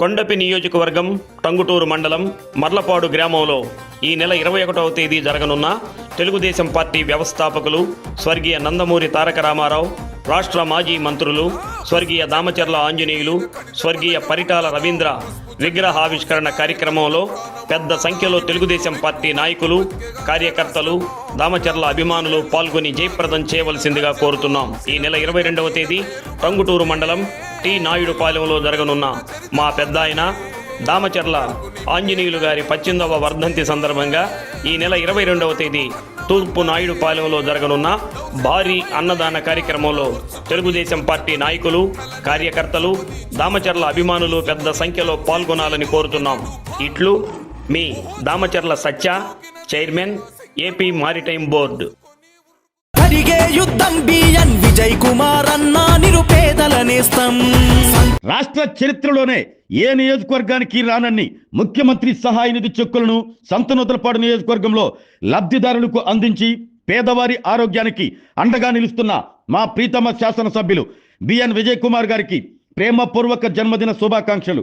కొండపి నియోజకవర్గం టంగుటూరు మండలం మర్లపాడు గ్రామంలో ఈ నెల ఇరవై ఒకటవ తేదీ జరగనున్న తెలుగుదేశం పార్టీ వ్యవస్థాపకులు స్వర్గీయ నందమూరి తారక రామారావు రాష్ట్ర మాజీ మంత్రులు స్వర్గీయ దామచర్ల ఆంజనేయులు స్వర్గీయ పరిటాల రవీంద్ర విగ్రహావిష్కరణ కార్యక్రమంలో పెద్ద సంఖ్యలో తెలుగుదేశం పార్టీ నాయకులు కార్యకర్తలు దామచర్ల అభిమానులు పాల్గొని జయప్రదం చేయవలసిందిగా కోరుతున్నాం. ఈ నెల ఇరవై రెండవ తేదీ టంగుటూరు మండలం టి నాయుడుపాలెంలో జరగనున్న మా పెద్ద ఆయన దామచర్ల ఆంజనేయులు గారి పద్దెనిమిదవ వర్ధంతి సందర్భంగా ఈ నెల ఇరవై రెండవ తేదీ తూర్పు నాయుడుపాలెంలో జరగనున్న భారీ అన్నదాన కార్యక్రమంలో తెలుగుదేశం పార్టీ నాయకులు కార్యకర్తలు దామచర్ల అభిమానులు పెద్ద సంఖ్యలో పాల్గొనాలని కోరుతున్నాం. ఇట్లు మీ Damacharla Satya chairman AP maritime board. జరిగే యుద్ధం బిఎన్ విజయ్ కుమార్ అన్న. నేస్తం రాష్ట్ర చరిత్రలోనే ఏ నియోజకవర్గానికి రానన్ని ముఖ్యమంత్రి సహాయ నిధి చెక్కులను సంతనూతలపాడు నియోజకవర్గంలో లబ్ధిదారులకు అందించి పేదవారి ఆరోగ్యానికి అండగా నిలుస్తున్న మా ప్రీతమ శాసనసభ్యులు బిఎన్ విజయ్ కుమార్ గారికి ప్రేమపూర్వక జన్మదిన శుభాకాంక్షలు.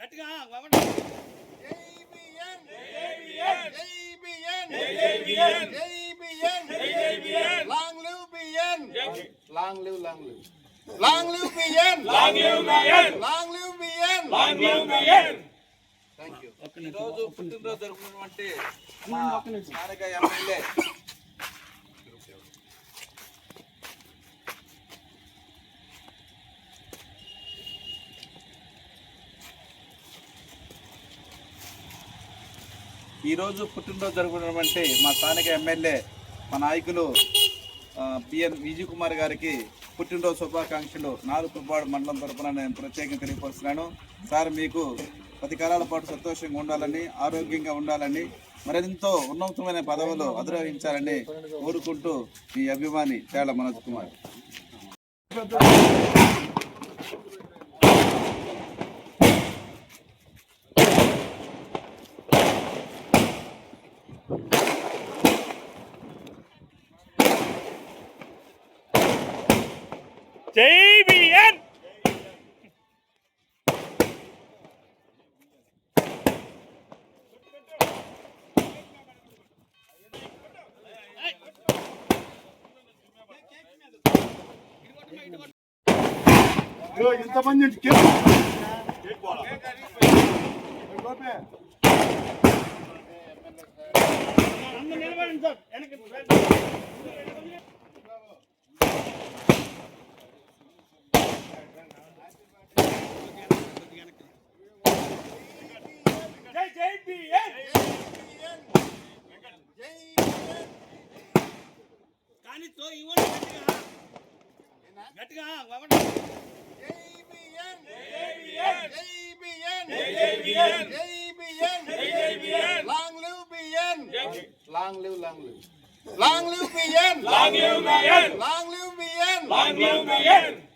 గట్టిగా Long live BN. Long live, long live. Long live BN. Long live BN. Long live BN. Long live BN. Thank you. ఈరోజు పుట్టినరోజు జరుపుకున్నటువంటి మా స్థానిక ఎమ్మెల్యే ఈరోజు పుట్టినరోజు జరుగుతున్నటువంటి మా స్థానిక ఎమ్మెల్యే మా నాయకులు బిఎన్ విజయ్ కుమార్ గారికి పుట్టినరోజు శుభాకాంక్షలు. నాలుగుపాడు మండలం తరపున నేను ప్రత్యేకంగా తెలియపరుస్తున్నాను. సార్ మీకు పది కాలాల పాటు సంతోషంగా ఉండాలని ఆరోగ్యంగా ఉండాలని మరెంతో ఉన్నతమైన పదవులు అధిరోహించాలని కోరుకుంటూ మీ అభిమాని తేళ్ళ మనోజ్ కుమార్. జై బిఎన్ ఇంతమంది జై జై బిఎన్ కానీ తో ఇవ్వండి గట్టిగా Long live BN. Long live, long live. Long live BN. Long live BN. Long live BN. Long live BN.